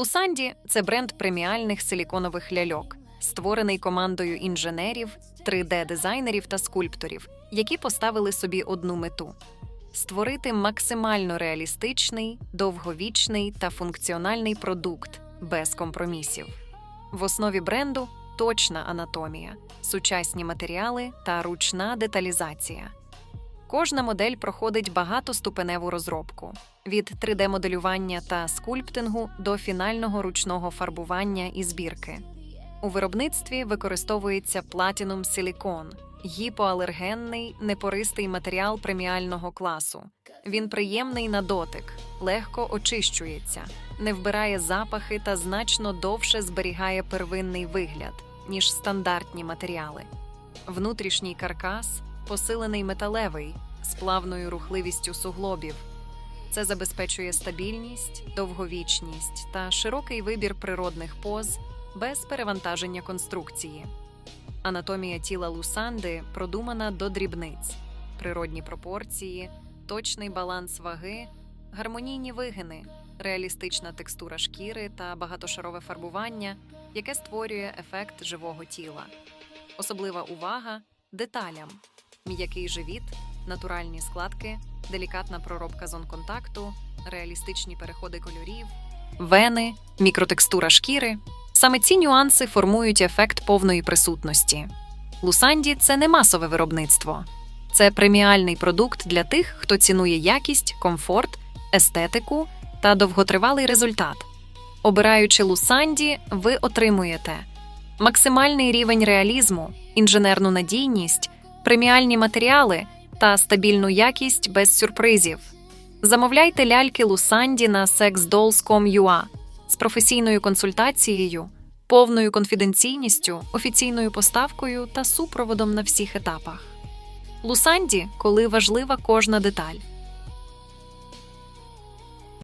Лусанді це бренд преміальних силіконових ляльок, створений командою інженерів, 3D-дизайнерів та скульпторів, які поставили собі одну мету створити максимально реалістичний, довговічний та функціональний продукт без компромісів. В основі бренду точна анатомія, сучасні матеріали та ручна деталізація. Кожна модель проходить багатоступеневу розробку від 3D-моделювання та скульптингу до фінального ручного фарбування і збірки. У виробництві використовується Platinum Silicon – гіпоалергенний, непористий матеріал преміального класу. Він приємний на дотик, легко очищується, не вбирає запахи та значно довше зберігає первинний вигляд, ніж стандартні матеріали. Внутрішній каркас посилений металевий з плавною рухливістю суглобів. Це забезпечує стабільність, довговічність та широкий вибір природних поз без перевантаження конструкції. Анатомія тіла лусанди продумана до дрібниць, природні пропорції, точний баланс ваги, гармонійні вигини, реалістична текстура шкіри та багатошарове фарбування, яке створює ефект живого тіла. Особлива увага деталям: м'який живіт, натуральні складки, делікатна проробка зон контакту, реалістичні переходи кольорів, вени, мікротекстура шкіри. Саме ці нюанси формують ефект повної присутності. Лусанді це не масове виробництво, це преміальний продукт для тих, хто цінує якість, комфорт, естетику та довготривалий результат. Обираючи Лусанді, ви отримуєте максимальний рівень реалізму, інженерну надійність, преміальні матеріали та стабільну якість без сюрпризів. Замовляйте ляльки Лусанді на sexdolls.com.ua з професійною консультацією, повною конфіденційністю, офіційною поставкою та супроводом на всіх етапах. Лусанді, коли важлива кожна деталь.